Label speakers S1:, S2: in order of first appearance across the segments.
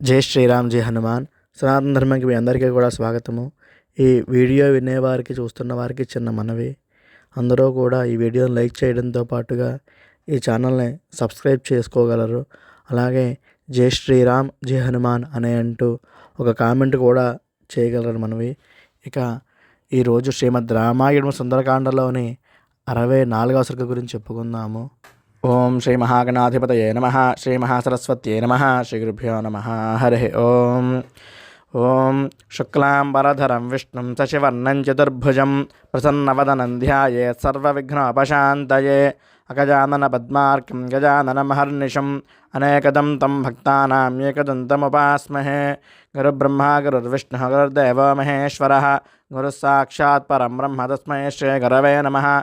S1: జై శ్రీరామ్ జై హనుమాన్. సనాతన ధర్మంకి మీ అందరికీ కూడా స్వాగతము. ఈ వీడియో వినేవారికి చూస్తున్న వారికి చిన్న మనవి. అందరూ కూడా ఈ వీడియోని లైక్ చేయడంతో పాటుగా ఈ ఛానల్ని సబ్స్క్రైబ్ చేసుకోగలరు. అలాగే జై శ్రీరామ్ జై హనుమాన్ అనే అంటూ ఒక కామెంట్ కూడా చేయగలరు మనవి. ఇక ఈరోజు శ్రీమద్ రామాయణ సుందరకాండలోని అరవై నాలుగవ సరుకు గురించి చెప్పుకుందాము. ओम श्री महागणाधिपत नम श्री महासरस्वत नम, श्रीगुरुभ्यो नम, हरि ओम ओम शुक्लां विष्णु विष्णुं चतुर्भुज चतुर्भुजं प्रसन्नवदनं ध्याये सर्वविघ्नोपशान्तये अगजाननपद्मार्कं गजाननमहर्निशम् अनेकदं तं भक्तानाम् एकदन्तमुपास्महे। गुरुब्रह्मा, गुरुर्विष्णुः, गुरुर्देवो महेश्वरः, गुरुः ब्रह्म तस्मै श्रीगुरव नमः।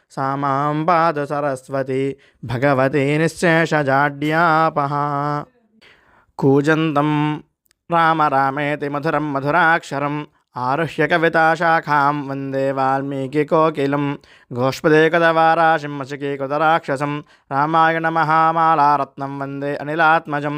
S1: సామాం పాద సరస్వతి భగవతి నిశ్శేషజాడ్యాపహ కూజంతం రామ రామేతి మధురం మధురాక్షరం ఆరుహ్య కవితాశాఖాం వందే వాల్మీకి కోకిలం గోష్పదే కదవారాశిం మచకీ కుదరాక్షసం రామాయణ మహామాలారత్నం వందే అనిలాత్మజం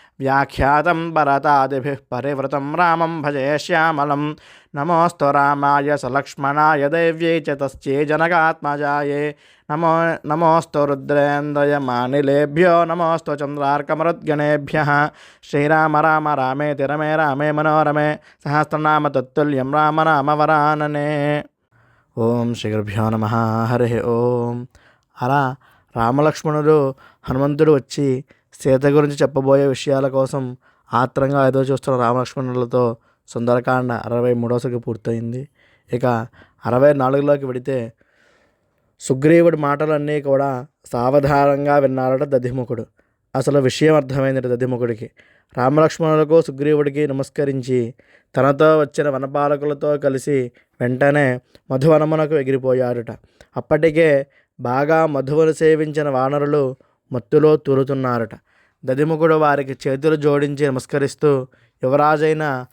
S1: व्याख्यातं परतादिभिः परिवृतं रामं भजे श्यामल। नमोस्त राय सलक्ष्मणा दैव्यै च तस्यै जनकात्मजायै। नमो नमोस्त रुद्रेन्द्रयमानिलेभ्यो नमोस्त चन्द्रार्कमरुद्गणेभ्यः। श्रीराम, राम रामेति रमे रामे, मनोरमे, सहस्रनाम तत्ल्यम राम राम, वरानने। ॐ श्रीगुरुभ्यो नम, हरि ओम्। हरा రామలక్ష్మణుడు హనుమంతుడు వచ్చి సీత గురించి చెప్పబోయే విషయాల కోసం ఆత్రంగా ఎదురు చూస్తున్న రామలక్ష్మణులతో సుందరకాండ అరవై మూడోసరికి పూర్తయింది. ఇక అరవై నాలుగులోకి వెడితే సుగ్రీవుడి మాటలన్నీ కూడా సావధానంగా విన్నాడట దధిముఖుడు. అసలు విషయం అర్థమైంది దధిముఖుడికి. రామలక్ష్మణులకు సుగ్రీవుడికి నమస్కరించి తనతో వచ్చిన వనపాలకులతో కలిసి వెంటనే మధువనమునకు ఎగిరిపోయాడట అప్పటికే బాగా మధువును సేవించిన వానరులు మత్తులో తూరుతున్నారట. దధిముఖుడు వారికి చేతులు జోడించి నమస్కరిస్తూ యువరాజైన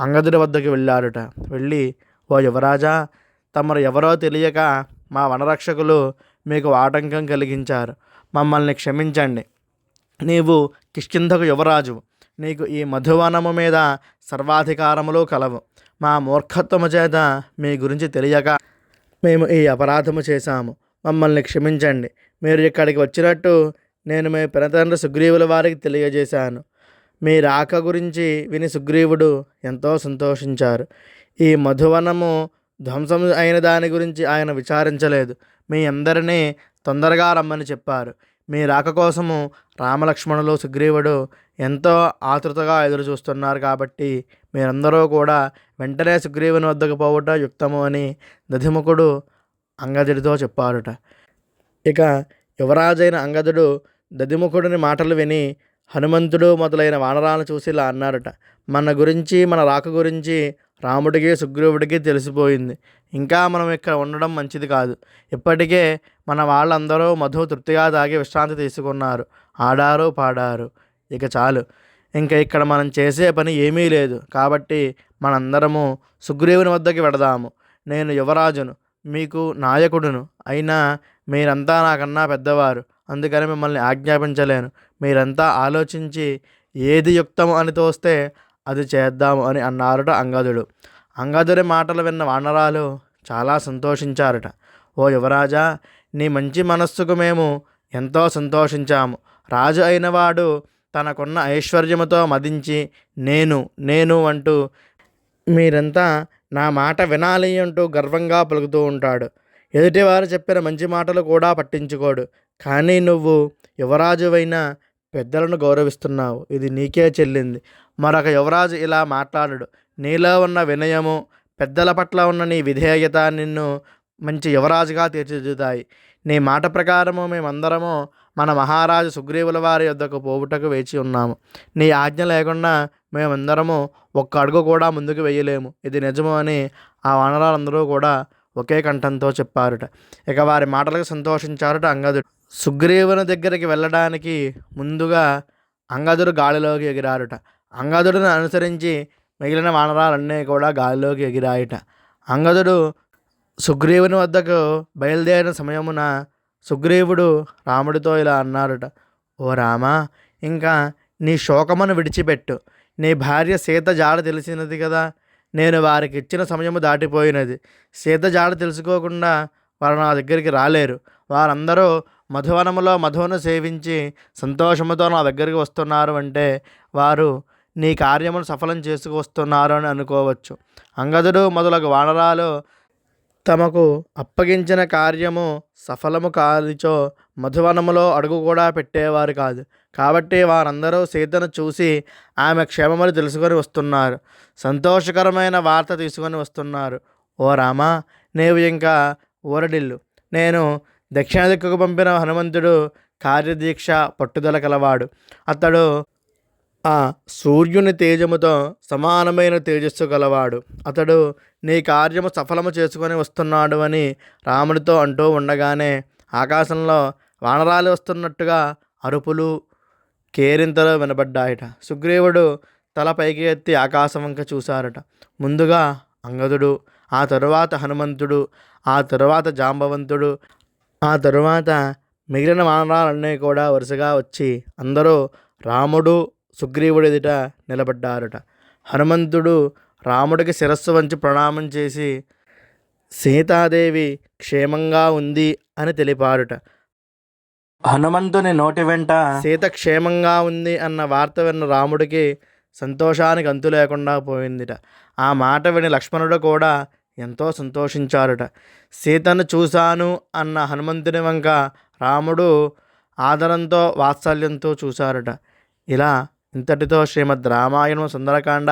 S1: అంగదుడి వద్దకు వెళ్ళాడుట. వెళ్ళి ఓ యువరాజా తమరు ఎవరో తెలియక మా వనరక్షకులు మీకు ఆటంకం కలిగించారు. మమ్మల్ని క్షమించండి. నీవు కిష్కింధకు యువరాజు నీకు ఈ మధువనము మీద సర్వాధికారములు కలవు. మా మూర్ఖత్వము చేత మీ గురించి తెలియక మేము ఈ అపరాధము చేశాము. మమ్మల్ని క్షమించండి. మీరు ఇక్కడికి వచ్చినట్టు నేను మీ పినతండ్రి సుగ్రీవుల వారికి తెలియజేశాను. మీ రాక గురించి విని సుగ్రీవుడు ఎంతో సంతోషించారు. ఈ మధువనము ధ్వంసం అయిన దాని గురించి ఆయన విచారించలేదు. మీ అందరినీ తొందరగా రమ్మని చెప్పారు. మీ రాక కోసము రామలక్ష్మణులు సుగ్రీవుడు ఎంతో ఆతృతగా ఎదురు చూస్తున్నారు కాబట్టి మీరందరూ కూడా వెంటనే సుగ్రీవుని వద్దకు పోవుట యుక్తము అని దధిముఖుడు అంగదుడితో చెప్పారుట. ఇక యువరాజైన అంగదుడు దధిముఖుడిని మాటలు విని హనుమంతుడు మొదలైన వానరాలను చూసి ఇలా అన్నారట మన గురించి మన రాక గురించి రాముడికి సుగ్రీవుడికి తెలిసిపోయింది. ఇంకా మనం ఇక్కడ ఉండడం మంచిది కాదు. ఇప్పటికే మన వాళ్ళందరూ మధు తృప్తిగా తాగి విశ్రాంతి తీసుకున్నారు. ఆడారు పాడారు. ఇక చాలు. ఇంకా ఇక్కడ మనం చేసే పని ఏమీ లేదు. కాబట్టి మనందరము సుగ్రీవుని వద్దకి వెడదాము. నేను యువరాజును మీకు నాయకుడును. అయినా మీరంతా నాకన్నా పెద్దవారు. అందుకని మిమ్మల్ని ఆజ్ఞాపించలేను. మీరంతా ఆలోచించి ఏది యుక్తము అని తోస్తే అది చేద్దాము అని అన్నారట అంగదుడు. అంగదుడి మాటలు విన్న వానరాలు చాలా సంతోషించారట. ఓ యువరాజా నీ మంచి మనస్సుకు మేము ఎంతో సంతోషించాము. రాజు అయినవాడు తనకున్న ఐశ్వర్యముతో మదించి నేను నేను అంటూ మీరంతా నా మాట వినాలి అంటూ గర్వంగా పలుకుతూ ఉంటాడు. ఎదుటివారు చెప్పిన మంచి మాటలు కూడా పట్టించుకోడు. కానీ నువ్వు యువరాజువైన పెద్దలను గౌరవిస్తున్నావు. ఇది నీకే చెల్లింది. మరొక యువరాజు ఇలా మాట్లాడడు. నీలో ఉన్న వినయము పెద్దల పట్ల ఉన్న నీ విధేయత నిన్ను మంచి యువరాజుగా తీర్చిదిద్దుతాయి. నీ మాట ప్రకారము మేమందరము మన మహారాజు సుగ్రీవుల వారి యొద్దకు పోవుటకు వేచి ఉన్నాము. నీ ఆజ్ఞ లేకుండా మేమందరము ఒక్క అడుగు కూడా ముందుకు వేయలేము. ఇది నిజము అని ఆ వానరాలందరూ కూడా ఒకే కంఠంతో చెప్పారుట. ఇక వారి మాటలకు సంతోషించారుట అంగదుడు. సుగ్రీవుని దగ్గరికి వెళ్ళడానికి ముందుగా అంగదుడు గాలిలోకి ఎగిరారుట అంగదుడిని అనుసరించి మిగిలిన వానరాలన్నీ కూడా గాలిలోకి ఎగిరాయిట. అంగదుడు సుగ్రీవుని వద్దకు బయలుదేరిన సమయమున సుగ్రీవుడు రాముడితో ఇలా అన్నారుట ఓ రామా ఇంకా నీ శోకమును విడిచిపెట్టు. నీ భార్య సీత జాడ తెలిసినది కదా. నేను వారికి ఇచ్చిన సమయము దాటిపోయినది. సీత జాడ తెలుసుకోకుండా వారు నా దగ్గరికి రాలేరు. వారందరూ మధువనములో మధువును సేవించి సంతోషముతో నా దగ్గరికి వస్తున్నారు అంటే వారు నీ కార్యమును సఫలం చేసుకువస్తున్నారు అని అనుకోవచ్చు. అంగదుడు మొదలగు వానరాలు తమకు అప్పగించిన కార్యము సఫలము కానిచో మధువనములో అడుగు కూడా పెట్టేవారు కాదు. కాబట్టి వారందరూ సీతను చూసి ఆమె క్షేమములు తెలుసుకొని వస్తున్నారు. సంతోషకరమైన వార్త తీసుకొని వస్తున్నారు. ఓ రామా నీవు ఇంకా ఊరడిల్లు. నేను దక్షిణ దిక్కుకు పంపిన హనుమంతుడు కార్యదీక్ష పట్టుదల కలవాడు. అతడు ఆ సూర్యుని తేజముతో సమానమైన తేజస్సు గలవాడు. అతడు నీ కార్యము సఫలము చేసుకొని వస్తున్నాడు అని రాముడితో అంటూ ఉండగానే ఆకాశంలో వానరాలు వస్తున్నట్టుగా అరుపులు కేరింతలు వినబడ్డాయట. సుగ్రీవుడు తల పైకి ఎత్తి ఆకాశం వంక చూశారట. ముందుగా అంగదుడు ఆ తరువాత హనుమంతుడు ఆ తరువాత జాంబవంతుడు ఆ తరువాత మిగిలిన వానరాలన్నీ కూడా వరుసగా వచ్చి అందరూ రాముడు సుగ్రీవుడి ఎదుట నిలబడ్డారట. హనుమంతుడు రాముడికి శిరస్సు వంచి ప్రణామం చేసి సీతాదేవి క్షేమంగా ఉంది అని తెలిపారుట. హనుమంతుని నోటి వెంట సీత క్షేమంగా ఉంది అన్న వార్త విన్న రాముడికి సంతోషానికి అంతు లేకుండా పోయిందిట. ఆ మాట విని లక్ష్మణుడు కూడా ఎంతో సంతోషించారుట. సీతను చూశాను అన్న హనుమంతుని వంక రాముడు ఆదరంతో వాత్సల్యంతో చూశారట. ఇలా ఇంతటితో శ్రీమద్ రామాయణం సుందరకాండ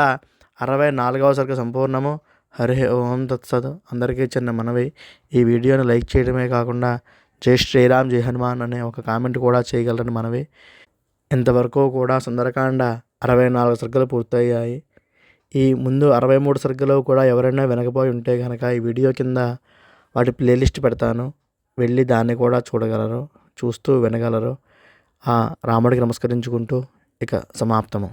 S1: అరవై నాలుగవ సరికి సంపూర్ణము. హరి ఓం తత్సత్. అందరికీ చిన్న మనవి. ఈ వీడియోను లైక్ చేయడమే కాకుండా జై శ్రీరామ్ జై హనుమాన్ అనే ఒక కామెంట్ కూడా చేయగలరని మనవి. ఇంతవరకు కూడా సుందరకాండ అరవై నాలుగు సర్గలు పూర్తయ్యాయి. ఈ ముందు అరవై మూడు సరుకులు కూడా ఎవరైనా వినకపోయి ఉంటే కనుక ఈ వీడియో కింద వాటి ప్లేలిస్ట్ పెడతాను. వెళ్ళి దాన్ని కూడా చూడగలరు చూస్తూ వినగలరు. ఆ రాముడికి నమస్కరించుకుంటూ ఇక సమాప్తము.